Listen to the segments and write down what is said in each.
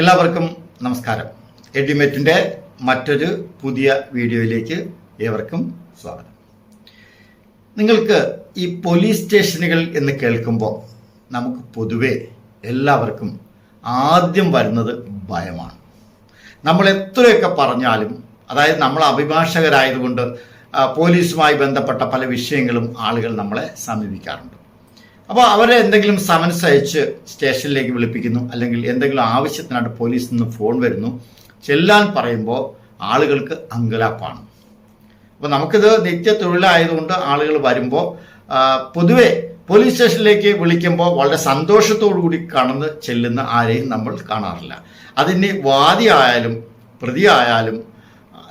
എല്ലാവർക്കും നമസ്കാരം. എഡിമെറ്റിന്റെ മറ്റൊരു പുതിയ വീഡിയോയിലേക്ക് ഏവർക്കും സ്വാഗതം. നിങ്ങൾക്ക് ഈ പോലീസ് സ്റ്റേഷനുകൾ എന്ന് കേൾക്കുമ്പോൾ നമുക്ക് പൊതുവെ എല്ലാവർക്കും ആദ്യം വരുന്നത് ഭയമാണ്. നമ്മൾ എത്രയൊക്കെ പറഞ്ഞാലും അതായത് നമ്മൾ അഭിഭാഷകരായതുകൊണ്ട് പോലീസുമായി ബന്ധപ്പെട്ട പല വിഷയങ്ങളും ആളുകൾ നമ്മളെ സമീപിക്കാറുണ്ട്. അപ്പോൾ അവരെ എന്തെങ്കിലും സമൻസ് അയച്ച് സ്റ്റേഷനിലേക്ക് വിളിപ്പിക്കുന്നു. അല്ലെങ്കിൽ എന്തെങ്കിലും ആവശ്യത്തിനായിട്ട് പോലീസിൽ നിന്ന് ഫോൺ വരുന്നു. ചെല്ലാൻ പറയുമ്പോൾ ആളുകൾക്ക് അങ്കലാപ്പാണ്. അപ്പോൾ നമുക്കിത് നിത്യ തൊഴിലായതുകൊണ്ട് ആളുകൾ വരുമ്പോൾ പൊതുവെ പോലീസ് സ്റ്റേഷനിലേക്ക് വിളിക്കുമ്പോൾ വളരെ സന്തോഷത്തോടു കൂടി കടന്ന് ചെല്ലുന്ന ആരെയും നമ്മൾ കാണാറില്ല. അതിന് വാദിയായാലും പ്രതിയായാലും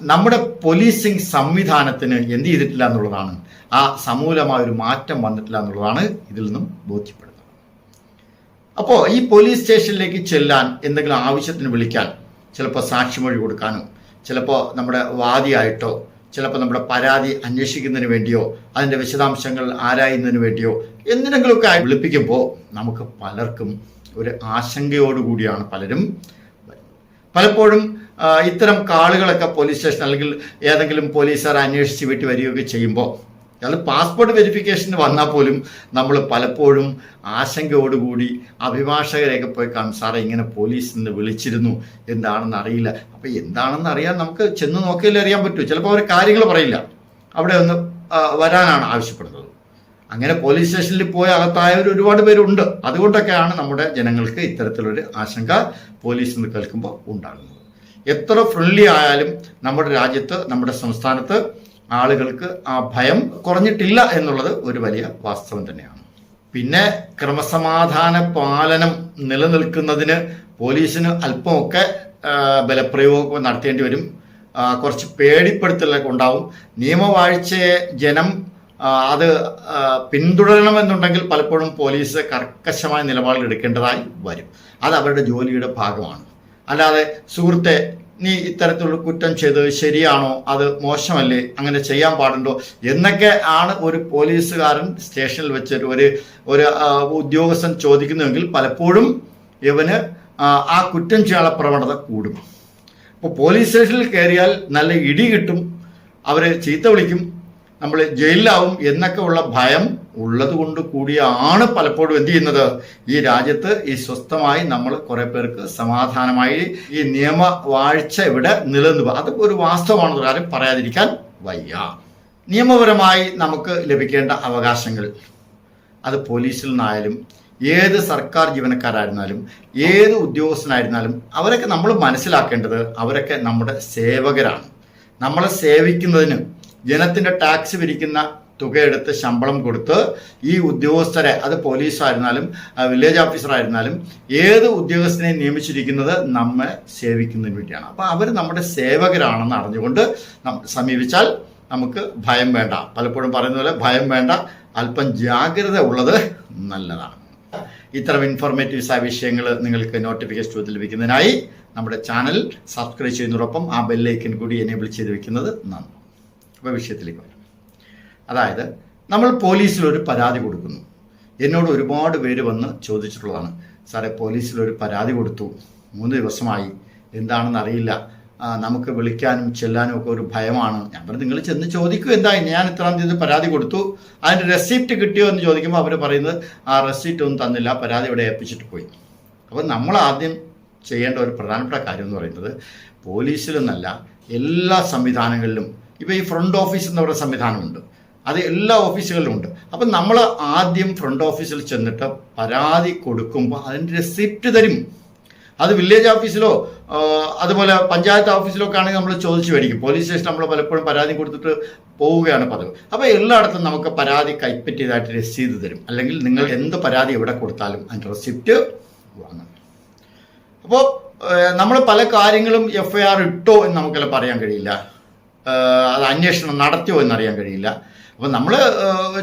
നമ്മുടെ പോലീസിംഗ് സംവിധാനത്തിന് എന്ത് ചെയ്തിട്ടില്ല എന്നുള്ളതാണ് ആ സമൂലമായ ഒരു മാറ്റം വന്നിട്ടില്ല എന്നുള്ളതാണ് ഇതിൽ നിന്നും ബോധ്യപ്പെടുന്നത്. അപ്പോൾ ഈ പോലീസ് സ്റ്റേഷനിലേക്ക് ചെല്ലാൻ എന്തെങ്കിലും ആവശ്യത്തിന് വിളിക്കാൻ ചിലപ്പോൾ സാക്ഷിമൊഴി കൊടുക്കാനും ചിലപ്പോൾ നമ്മുടെ വാദിയായിട്ടോ ചിലപ്പോൾ നമ്മുടെ പരാതി അന്വേഷിക്കുന്നതിന് വേണ്ടിയോ അതിന്റെ വിശദാംശങ്ങൾ ആരായുന്നതിന് വേണ്ടിയോ എന്തിനെങ്കിലുമൊക്കെ ആയി വിളിപ്പിക്കുമ്പോൾ നമുക്ക് പലർക്കും ഒരു ആശങ്കയോടുകൂടിയാണ് പലരും പലപ്പോഴും ഇത്തരം കാളുകളൊക്കെ പോലീസ് സ്റ്റേഷൻ അല്ലെങ്കിൽ ഏതെങ്കിലും പോലീസുകാർ അന്വേഷിച്ച് വീട്ടിൽ വരികയൊക്കെ ചെയ്യുമ്പോൾ അത് പാസ്പോർട്ട് വെരിഫിക്കേഷന് വന്നാൽ പോലും നമ്മൾ പലപ്പോഴും ആശങ്കയോടുകൂടി അഭിഭാഷകരെയൊക്കെ പോയി കാണും. സാറേ ഇങ്ങനെ പോലീസിൽ നിന്ന് വിളിച്ചിരുന്നു. എന്താണെന്ന് അറിയില്ല. അപ്പോൾ എന്താണെന്ന് അറിയാൻ നമുക്ക് ചെന്ന് നോക്കിയാലേ അറിയാൻ പറ്റൂ. ചിലപ്പോൾ അവർ കാര്യങ്ങൾ പറയില്ല. അവിടെ ഒന്ന് വരാനാണ് ആവശ്യപ്പെടുന്നത്. അങ്ങനെ പോലീസ് സ്റ്റേഷനിൽ പോയ അകത്തായവർ ഒരുപാട് പേരുണ്ട്. അതുകൊണ്ടൊക്കെയാണ് നമ്മുടെ ജനങ്ങൾക്ക് ഇത്തരത്തിലൊരു ആശങ്ക പോലീസ് നിന്ന് കേൾക്കുമ്പോൾ ഉണ്ടാകുന്നത്. എത്ര ഫ്രണ്ട്ലി ആയാലും നമ്മുടെ രാജ്യത്ത് നമ്മുടെ സംസ്ഥാനത്ത് ആളുകൾക്ക് ആ ഭയം കുറഞ്ഞിട്ടില്ല എന്നുള്ളത് ഒരു വലിയ വാസ്തവം തന്നെയാണ്. പിന്നെ ക്രമസമാധാന പാലനം നിലനിൽക്കുന്നതിന് പോലീസിന് അല്പമൊക്കെ ബലപ്രയോഗം നടത്തേണ്ടി വരും. കുറച്ച് പേടിപ്പെടുത്തലൊക്കെ ഉണ്ടാവും. നിയമവാഴ്ചയെ ജനം അത് പിന്തുടരണമെന്നുണ്ടെങ്കിൽ പലപ്പോഴും പോലീസ് കർക്കശമായ നിലപാടിൽ എടുക്കേണ്ടതായി വരും. അത് അവരുടെ ജോലിയുടെ ഭാഗമാണ്. അല്ലാതെ സുഹൃത്തെ നീ ഇത്തരത്തിലുള്ള കുറ്റം ചെയ്തത് ശരിയാണോ? അത് മോശമല്ലേ? അങ്ങനെ ചെയ്യാൻ പാടുണ്ടോ? എന്നൊക്കെ ആണ് ഒരു പോലീസുകാരൻ സ്റ്റേഷനിൽ വെച്ച് ഒരു ഒരു ഉദ്യോഗസ്ഥൻ ചോദിക്കുന്നുവെങ്കിൽ പലപ്പോഴും ഇവന് ആ, കുറ്റം ചെയ്യാനുള്ള പ്രവണത കൂടും. അപ്പോൾ പോലീസ് സ്റ്റേഷനിൽ കയറിയാൽ നല്ല ഇടി കിട്ടും. അവരെ ചീത്ത വിളിക്കും. നമ്മൾ ജയിലിലാവും എന്നൊക്കെ ഉള്ള ഭയം ഉള്ളത് കൊണ്ട് കൂടിയാണ് പലപ്പോഴും എന്ത് ചെയ്യുന്നത്? ഈ രാജ്യത്ത് ഈ സ്വസ്ഥമായി നമ്മൾ കുറെ പേർക്ക് സമാധാനമായി ഈ നിയമ വാഴ്ച ഇവിടെ നിലനിന്നു. അത് ഒരു വാസ്തവമാണെന്ന് കാര്യം പറയാതിരിക്കാൻ വയ്യ. നിയമപരമായി നമുക്ക് ലഭിക്കേണ്ട അവകാശങ്ങൾ. അത് പോലീസിൽ നിന്നായാലും ഏത് സർക്കാർ ജീവനക്കാരായിരുന്നാലും ഏത് ഉദ്യോഗസ്ഥനായിരുന്നാലും അവരൊക്കെ നമ്മൾ മനസ്സിലാക്കേണ്ടത് അവരൊക്കെ നമ്മുടെ സേവകരാണ്. നമ്മളെ സേവിക്കുന്നതിന് ജനത്തിന്റെ ടാക്സ് പിരിക്കുന്ന തുകയെടുത്ത് ശമ്പളം കൊടുത്ത് ഈ ഉദ്യോഗസ്ഥരെ അത് പോലീസായിരുന്നാലും വില്ലേജ് ഓഫീസറായിരുന്നാലും ഏത് ഉദ്യോഗസ്ഥനെ നിയമിച്ചിരിക്കുന്നത് നമ്മെ സേവിക്കുന്നതിന് വേണ്ടിയാണ്. അപ്പോൾ അവർ നമ്മുടെ സേവകരാണെന്ന് അറിഞ്ഞുകൊണ്ട് സമീപിച്ചാൽ നമുക്ക് ഭയം വേണ്ട. പലപ്പോഴും പറയുന്ന പോലെ ഭയം വേണ്ട അല്പം ജാഗ്രത ഉള്ളത് നല്ലതാണ്. ഇത്തരം ഇൻഫോർമേറ്റീവ്സ് ആയ വിഷയങ്ങൾ നിങ്ങൾക്ക് നോട്ടിഫിക്കേഷൻ ചോദ്യം ലഭിക്കുന്നതിനായി നമ്മുടെ ചാനൽ സബ്സ്ക്രൈബ് ചെയ്യുന്നതോടൊപ്പം ആ ബെല്ലൈക്കൻ കൂടി എനേബിൾ ചെയ്ത് വെക്കുന്നത് നന്ദി. വിഷയത്തിലേക്ക് വരാം. അതായത് നമ്മൾ പോലീസിൽ ഒരു പരാതി കൊടുക്കുന്നു. എന്നോട് ഒരുപാട് പേര് വന്ന് ചോദിച്ചിട്ടുള്ളതാണ്. സാറേ പോലീസിൽ ഒരു പരാതി കൊടുത്തു. മൂന്ന് ദിവസമായി. എന്താണെന്ന് അറിയില്ല. നമുക്ക് വിളിക്കാനും ചെല്ലാനും ഒക്കെ ഒരു ഭയമാണ്. ഞാൻ പറഞ്ഞു നിങ്ങൾ ചെന്ന് ചോദിക്കൂ എന്തായി ഞാൻ ഇത്രാം തീയതി പരാതി കൊടുത്തു. അതിന്റെ റെസിപ്റ്റ് കിട്ടിയോ? എന്ന് ചോദിക്കുമ്പോൾ അവർ പറയുന്നത് ആ റെസിപ്റ്റ് ഒന്നും തന്നില്ല. പരാതി ഇവിടെ ഏൽപ്പിച്ചിട്ട് പോയി. അപ്പോൾ നമ്മൾ ആദ്യം ചെയ്യേണ്ട ഒരു പ്രധാനപ്പെട്ട കാര്യം എന്ന് പറയുന്നത് പോലീസിലെന്നല്ല എല്ലാ സംവിധാനങ്ങളിലും ഇപ്പോൾ ഈ ഫ്രണ്ട് ഓഫീസ് എന്ന് പറയുന്ന സംവിധാനമുണ്ട്. അത് എല്ലാ ഓഫീസുകളിലും ഉണ്ട്. അപ്പം നമ്മൾ ആദ്യം ഫ്രണ്ട് ഓഫീസിൽ ചെന്നിട്ട് പരാതി കൊടുക്കുമ്പോൾ അതിന്റെ റെസിപ്റ്റ് തരും. അത് വില്ലേജ് ഓഫീസിലോ അതുപോലെ പഞ്ചായത്ത് ഓഫീസിലോ ഒക്കെ ആണെങ്കിൽ നമ്മൾ ചോദിച്ചു മേടിക്കും. പോലീസ് സ്റ്റേഷൻ നമ്മൾ പലപ്പോഴും പരാതി കൊടുത്തിട്ട് പോവുകയാണ് പതിവ്. അപ്പോൾ എല്ലായിടത്തും നമുക്ക് പരാതി കൈപ്പറ്റിയതായിട്ട് രസീത് തരും. അല്ലെങ്കിൽ നിങ്ങൾ എന്ത് പരാതി എവിടെ കൊടുത്താലും അതിന്റെ റെസിപ്റ്റ് വാങ്ങും. അപ്പോൾ നമ്മൾ പല കാര്യങ്ങളും എഫ് ഐ ആർ ഇട്ടോ എന്ന് നമുക്കെല്ലാം പറയാൻ കഴിയില്ല. അത് അന്വേഷണം നടത്തിയോ എന്നറിയാൻ കഴിയില്ല. അപ്പം നമ്മൾ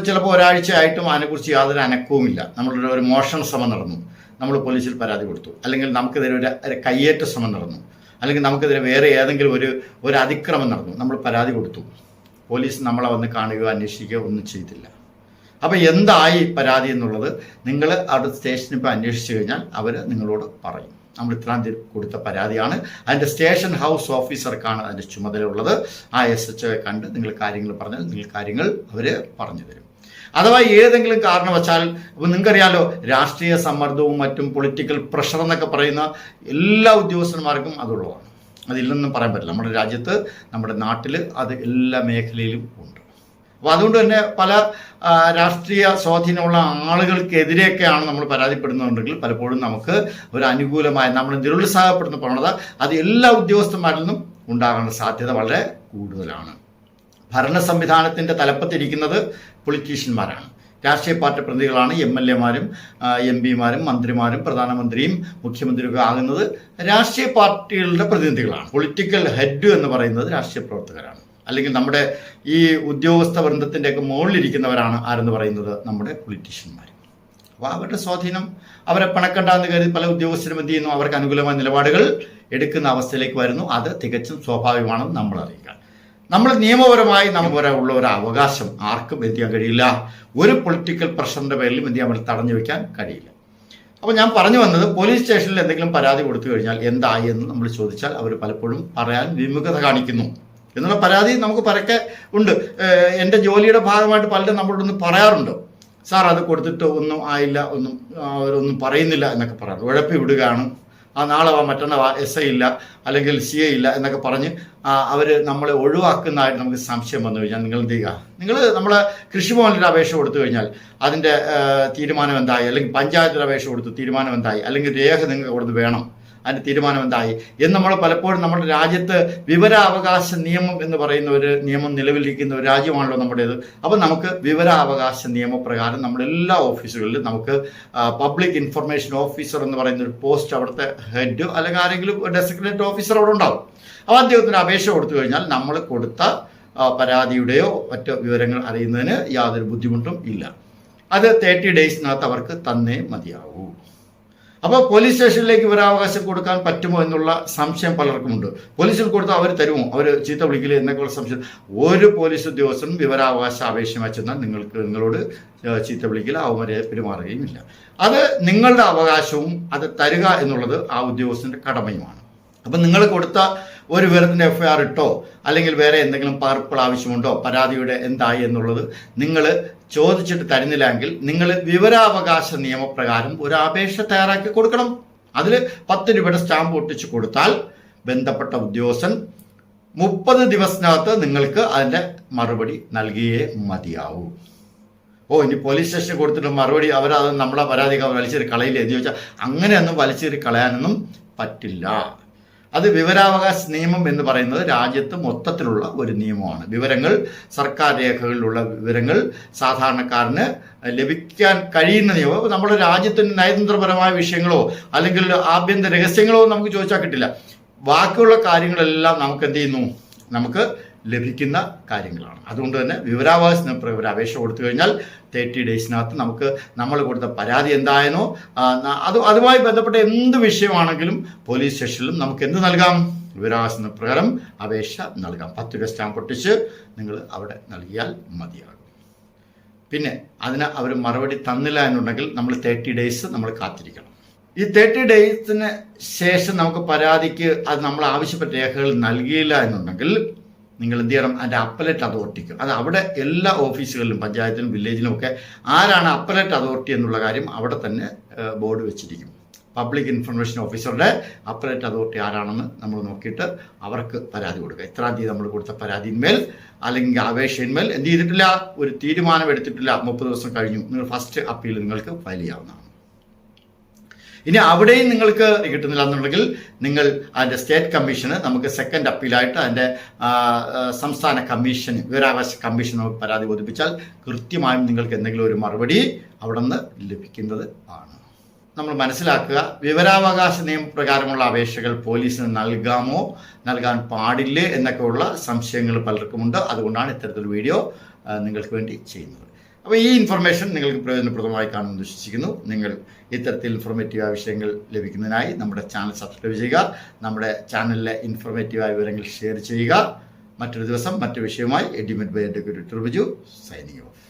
ചിലപ്പോൾ ഒരാഴ്ചയായിട്ടും അതിനെക്കുറിച്ച് യാതൊരു അനക്കവുമില്ല. നമ്മളുടെ ഒരു മോഷണ ശ്രമം നടന്നു. നമ്മൾ പോലീസിൽ പരാതി കൊടുത്തു. അല്ലെങ്കിൽ നമുക്കെതിരെ ഒരു കയ്യേറ്റ ശ്രമം നടന്നു. അല്ലെങ്കിൽ നമുക്കെതിരെ വേറെ ഏതെങ്കിലും ഒരു ഒരു അതിക്രമം നടന്നു. നമ്മൾ പരാതി കൊടുത്തു. പോലീസ് നമ്മളെ വന്ന് കാണുകയോ അന്വേഷിക്കുകയോ ഒന്നും ചെയ്തില്ല. അപ്പോൾ എന്തായി പരാതി എന്നുള്ളത് നിങ്ങൾ അവിടെ സ്റ്റേഷനിൽ ഇപ്പോൾ അന്വേഷിച്ച് കഴിഞ്ഞാൽ അവർ നിങ്ങളോട് പറയും. നമ്മൾ ഇത്രാം തീയതി കൊടുത്ത പരാതിയാണ്. അതിന്റെ സ്റ്റേഷൻ ഹൗസ് ഓഫീസർക്കാണ് അതിന്റെ ചുമതലയുള്ളത്. ആ എസ് എച്ച് ഒയെ കണ്ട് നിങ്ങൾ കാര്യങ്ങൾ പറഞ്ഞാൽ നിങ്ങൾ കാര്യങ്ങൾ അവർ പറഞ്ഞു തരും. അഥവാ ഏതെങ്കിലും കാരണവശാൽ ഇപ്പം നിങ്ങൾക്കറിയാലോ രാഷ്ട്രീയ സമ്മർദ്ദവും മറ്റും പൊളിറ്റിക്കൽ പ്രഷർ എന്നൊക്കെ പറയുന്ന എല്ലാ ഉദ്യോഗസ്ഥന്മാർക്കും അതുള്ളതാണ് അതില്ലെന്നും പറയാൻ പറ്റില്ല. നമ്മുടെ രാജ്യത്ത് നമ്മുടെ നാട്ടിൽ അത് എല്ലാ മേഖലയിലും ഉണ്ട്. അപ്പോൾ അതുകൊണ്ട് തന്നെ പല രാഷ്ട്രീയ സ്വാധീനമുള്ള ആളുകൾക്കെതിരെയൊക്കെയാണ് നമ്മൾ പരാതിപ്പെടുന്നുണ്ടെങ്കിൽ പലപ്പോഴും നമുക്ക് ഒരു അനുകൂലമായ നമ്മൾ നിരുത്സാഹപ്പെടുന്ന പ്രവണത അത് എല്ലാ ഉദ്യോഗസ്ഥന്മാരിൽ നിന്നും ഉണ്ടാകാനുള്ള സാധ്യത വളരെ കൂടുതലാണ്. ഭരണ സംവിധാനത്തിന്റെ തലപ്പത്തിരിക്കുന്നത് പൊളിറ്റീഷ്യന്മാരാണ്. രാഷ്ട്രീയ പാർട്ടി പ്രതിനിധികളാണ് എം എൽ എമാരും എം പിമാരും മന്ത്രിമാരും പ്രധാനമന്ത്രിയും മുഖ്യമന്ത്രിയൊക്കെ ആകുന്നത് രാഷ്ട്രീയ പാർട്ടികളുടെ പ്രതിനിധികളാണ്. പൊളിറ്റിക്കൽ ഹെഡ് എന്ന് പറയുന്നത് രാഷ്ട്രീയ പ്രവർത്തകരാണ്. അല്ലെങ്കിൽ നമ്മുടെ ഈ ഉദ്യോഗസ്ഥ വൃന്ദത്തിന്റെയൊക്കെ മുകളിലിരിക്കുന്നവരാണ് ആരെന്ന് പറയുന്നത് നമ്മുടെ പൊളിറ്റീഷ്യന്മാർ അപ്പോൾ അവരുടെ സ്വാധീനം അവരെ പണക്കണ്ടെന്ന് കരുതി പല ഉദ്യോഗസ്ഥരും എന്ത് ചെയ്യുന്നു? അവർക്ക് അനുകൂലമായ നിലപാടുകൾ എടുക്കുന്ന അവസ്ഥയിലേക്ക് വരുന്നു. അത് തികച്ചും സ്വാഭാവികമാണെന്ന് നമ്മൾ അറിയുക നമ്മൾ നിയമപരമായി നമുക്ക് ഉള്ള ഒരു അവകാശം ആർക്കും എന്ത് ചെയ്യാൻ കഴിയില്ല. ഒരു പൊളിറ്റിക്കൽ പ്രഷറിന്റെ പേരിലും എന്ത് ചെയ്യാൻ തടഞ്ഞു വെക്കാൻ കഴിയില്ല. അപ്പോൾ ഞാൻ പറഞ്ഞു വന്നത് പോലീസ് സ്റ്റേഷനിൽ എന്തെങ്കിലും പരാതി കൊടുത്തു കഴിഞ്ഞാൽ എന്തായി എന്ന് നമ്മൾ ചോദിച്ചാൽ അവർ പലപ്പോഴും പറയാൻ വിമുഖത കാണിക്കുന്നു. എന്നുള്ള പരാതി നമുക്ക് പരക്കെ ഉണ്ട്. എന്റെ ജോലിയുടെ ഭാഗമായിട്ട് പലരും നമ്മളോട് ഒന്ന് പറയാറുണ്ട്. സാർ അത് കൊടുത്തിട്ട് ഒന്നും ആയില്ല ഒന്നും അവരൊന്നും പറയുന്നില്ല എന്നൊക്കെ പറയാറുണ്ട്. ഉഴപ്പി വിടുകയാണ്. ആ നാളെ വാ മറ്റന്നാൾ വാ എസ് ഐ ഇല്ല അല്ലെങ്കിൽ സി ഐ ഇല്ല എന്നൊക്കെ പറഞ്ഞ് അവർ നമ്മളെ ഒഴിവാക്കുന്നതായിട്ട് നമുക്ക് സംശയം വന്നു കഴിഞ്ഞാൽ നിങ്ങൾ എന്ത് ചെയ്യുക? നിങ്ങൾ നമ്മളെ കൃഷിഭവനിൽ അപേക്ഷ കൊടുത്തു കഴിഞ്ഞാൽ അതിന്റെ തീരുമാനം എന്തായി? അല്ലെങ്കിൽ പഞ്ചായത്തിൽ അപേക്ഷ കൊടുത്തു തീരുമാനം എന്തായി? അല്ലെങ്കിൽ രേഖ നിങ്ങൾക്ക് അവിടുന്ന് വേണം? അതിന്റെ തീരുമാനം എന്ന് നമ്മൾ പലപ്പോഴും നമ്മുടെ രാജ്യത്ത് വിവരാവകാശ നിയമം എന്ന് പറയുന്ന ഒരു നിയമം നിലവിലിരിക്കുന്ന ഒരു രാജ്യമാണല്ലോ നമ്മുടേത്. അപ്പോൾ നമുക്ക് വിവരാവകാശ നിയമപ്രകാരം നമ്മുടെ എല്ലാ ഓഫീസുകളിലും നമുക്ക് പബ്ലിക് ഇൻഫർമേഷൻ ഓഫീസർ എന്ന് പറയുന്ന ഒരു പോസ്റ്റ് അവിടുത്തെ ഹെഡ് അല്ലെങ്കിൽ ആരെങ്കിലും ഡെസിഗ്നേറ്റ് ഓഫീസർ അവിടെ ഉണ്ടാവും. അപ്പോൾ അദ്ദേഹത്തിന് അപേക്ഷ കൊടുത്തു കഴിഞ്ഞാൽ നമ്മൾ കൊടുത്ത പരാതിയുടെയോ മറ്റു വിവരങ്ങൾ അറിയുന്നതിന് യാതൊരു ബുദ്ധിമുട്ടും ഇല്ല. അത് തേർട്ടി ഡേയ്സിനകത്ത് അവർക്ക് തന്നേ മതിയാവൂ. അപ്പോൾ പോലീസ് സ്റ്റേഷനിലേക്ക് വിവരാവകാശം കൊടുക്കാൻ പറ്റുമോ എന്നുള്ള സംശയം പലർക്കുമുണ്ട്. പോലീസിൽ കൊടുത്താൽ അവർ തരുമോ? അവർ ചീത്ത വിളിക്കില്ല എന്നൊക്കെയുള്ള സംശയം. ഒരു പോലീസ് ഉദ്യോഗസ്ഥനും വിവരാവകാശ അപേക്ഷയുമായി ചെന്നാൽ നിങ്ങൾക്ക് നിങ്ങളോട് ചീത്ത വിളിക്കില്ല അവരെ പെരുമാറുകയും ഇല്ല അത് നിങ്ങളുടെ അവകാശവും അത് തരുക എന്നുള്ളത് ആ ഉദ്യോഗസ്ഥന്റെ കടമയുമാണ്. അപ്പം നിങ്ങൾ കൊടുത്ത ഒരു വിവരത്തിന്റെ എഫ് ഐ ആർ ഇട്ടോ അല്ലെങ്കിൽ വേറെ എന്തെങ്കിലും പകർപ്പുകൾ ആവശ്യമുണ്ടോ പരാതിയുടെ എന്തായി എന്നുള്ളത് നിങ്ങൾ ചോദിച്ചിട്ട് തരുന്നില്ലെങ്കിൽ നിങ്ങൾ വിവരാവകാശ നിയമപ്രകാരം ഒരു അപേക്ഷ തയ്യാറാക്കി കൊടുക്കണം. അതിൽ പത്ത് രൂപയുടെ സ്റ്റാമ്പ് ഒട്ടിച്ചു കൊടുത്താൽ ബന്ധപ്പെട്ട ഉദ്യോഗസ്ഥൻ മുപ്പത് ദിവസത്തിനകത്ത് നിങ്ങൾക്ക് അതിന്റെ മറുപടി നൽകിയേ മതിയാവൂ. ഓ ഇനി പോലീസ് സ്റ്റേഷനിൽ കൊടുത്തിട്ട് മറുപടി അവരത് നമ്മളെ പരാതി വലിച്ചേരി കളയില്ലേ എന്ന് ചോദിച്ചാൽ അങ്ങനെയൊന്നും വലിച്ചേരി കളയാനൊന്നും പറ്റില്ല. അത് വിവരാവകാശ നിയമം എന്ന് പറയുന്നത് രാജ്യത്ത് മൊത്തത്തിലുള്ള ഒരു നിയമമാണ്. വിവരങ്ങൾ സർക്കാർ രേഖകളിലുള്ള വിവരങ്ങൾ സാധാരണക്കാരന് ലഭിക്കാൻ കഴിയുന്ന നിയമം. നമ്മുടെ രാജ്യത്തിന്റെ നയതന്ത്രപരമായ വിഷയങ്ങളോ അല്ലെങ്കിൽ ആഭ്യന്തര രഹസ്യങ്ങളോ നമുക്ക് ചോദിച്ചാൽ കിട്ടില്ല. ബാക്കിയുള്ള കാര്യങ്ങളെല്ലാം നമുക്ക് എന്ത് ചെയ്യുന്നു? നമുക്ക് ലഭിക്കുന്ന കാര്യങ്ങളാണ്. അതുകൊണ്ട് തന്നെ വിവരാവകാശ നിയമപ്രകാരം ഒരു അപേക്ഷ കൊടുത്തു കഴിഞ്ഞാൽ തേർട്ടി ഡേയ്സിനകത്ത് നമുക്ക് നമ്മൾ കൊടുത്ത പരാതി എന്തായെന്നോ അത് അതുമായി ബന്ധപ്പെട്ട എന്ത് വിഷയമാണെങ്കിലും പോലീസ് സ്റ്റേഷനിലും നമുക്ക് എന്ത് നൽകാം? വിവരാവകാശ പ്രകാരം അപേക്ഷ നൽകാം. പത്ത് രൂപ സ്റ്റാമ്പ് പൊട്ടിച്ച് നിങ്ങൾ അവിടെ നൽകിയാൽ മതിയാകും. പിന്നെ അതിന് അവർ മറുപടി തന്നില്ല എന്നുണ്ടെങ്കിൽ നമ്മൾ തേർട്ടി ഡേയ്സ് നമ്മൾ കാത്തിരിക്കണം. ഈ തേർട്ടി ഡേയ്സിന് ശേഷം നമുക്ക് പരാതിക്ക് അത് നമ്മൾ ആവശ്യപ്പെട്ട രേഖകൾ നൽകിയില്ല എന്നുണ്ടെങ്കിൽ നിങ്ങൾ എന്ത് ചെയ്യണം? അതിന്റെ അപ്പലറ്റ് അതോറിറ്റിക്ക്. അത് അവിടെ എല്ലാ ഓഫീസുകളിലും പഞ്ചായത്തിലും വില്ലേജിലും ഒക്കെ ആരാണ് അപ്പലറ്റ് അതോറിറ്റി എന്നുള്ള കാര്യം അവിടെ തന്നെ ബോർഡ് വെച്ചിരിക്കും. പബ്ലിക് ഇൻഫർമേഷൻ ഓഫീസറുടെ അപ്പലറ്റ് അതോറിറ്റി ആരാണെന്ന് നമ്മൾ നോക്കിയിട്ട് അവർക്ക് പരാതി കൊടുക്കുക. ഇത്രാം തീയതി നമ്മൾ കൊടുത്ത പരാതിന്മേൽ അല്ലെങ്കിൽ അപേക്ഷയിന്മേൽ എന്ത് ചെയ്തിട്ടില്ല? ഒരു തീരുമാനം എടുത്തിട്ടില്ല. മുപ്പത് ദിവസം കഴിഞ്ഞു. നിങ്ങൾ ഫസ്റ്റ് അപ്പീൽ നിങ്ങൾക്ക് ഫയൽ ചെയ്യാവുന്നതാണ്. ഇനി അവിടെയും നിങ്ങൾക്ക് കിട്ടുന്നില്ല എന്നുണ്ടെങ്കിൽ നിങ്ങൾ അതിന്റെ സ്റ്റേറ്റ് കമ്മീഷന് നമുക്ക് സെക്കൻഡ് അപ്പീലായിട്ട് അതിന്റെ സംസ്ഥാന കമ്മീഷൻ വിവരാവകാശ കമ്മീഷൻ നമുക്ക് പരാതി ബോധിപ്പിച്ചാൽ കൃത്യമായും നിങ്ങൾക്ക് എന്തെങ്കിലും ഒരു മറുപടി അവിടെ നിന്ന് ലഭിക്കുന്നത് ആണ്. നമ്മൾ മനസ്സിലാക്കുക വിവരാവകാശ നിയമപ്രകാരമുള്ള അപേക്ഷകൾ പോലീസിന് നൽകാമോ നൽകാൻ പാടില്ലേ എന്നൊക്കെയുള്ള സംശയങ്ങൾ പലർക്കുമുണ്ട്. അതുകൊണ്ടാണ് ഇത്തരത്തിലൊരു വീഡിയോ നിങ്ങൾക്ക് വേണ്ടി ചെയ്യുന്നത്. അപ്പോൾ ഈ ഇൻഫർമേഷൻ നിങ്ങൾക്ക് പ്രയോജനപ്രദമായി കാണുമെന്ന് വിശ്വസിക്കുന്നു. നിങ്ങൾ ഇത്തരത്തിൽ ഇൻഫോർമേറ്റീവായ വിഷയങ്ങൾ ലഭിക്കുന്നതിനായി നമ്മുടെ ചാനൽ സബ്സ്ക്രൈബ് ചെയ്യുക. നമ്മുടെ ചാനലിലെ ഇൻഫോർമേറ്റീവ് ആയ വിവരങ്ങൾ ഷെയർ ചെയ്യുക. മറ്റൊരു ദിവസം മറ്റു വിഷയവുമായി എഡിമെറ്റ് by educated Biju signing off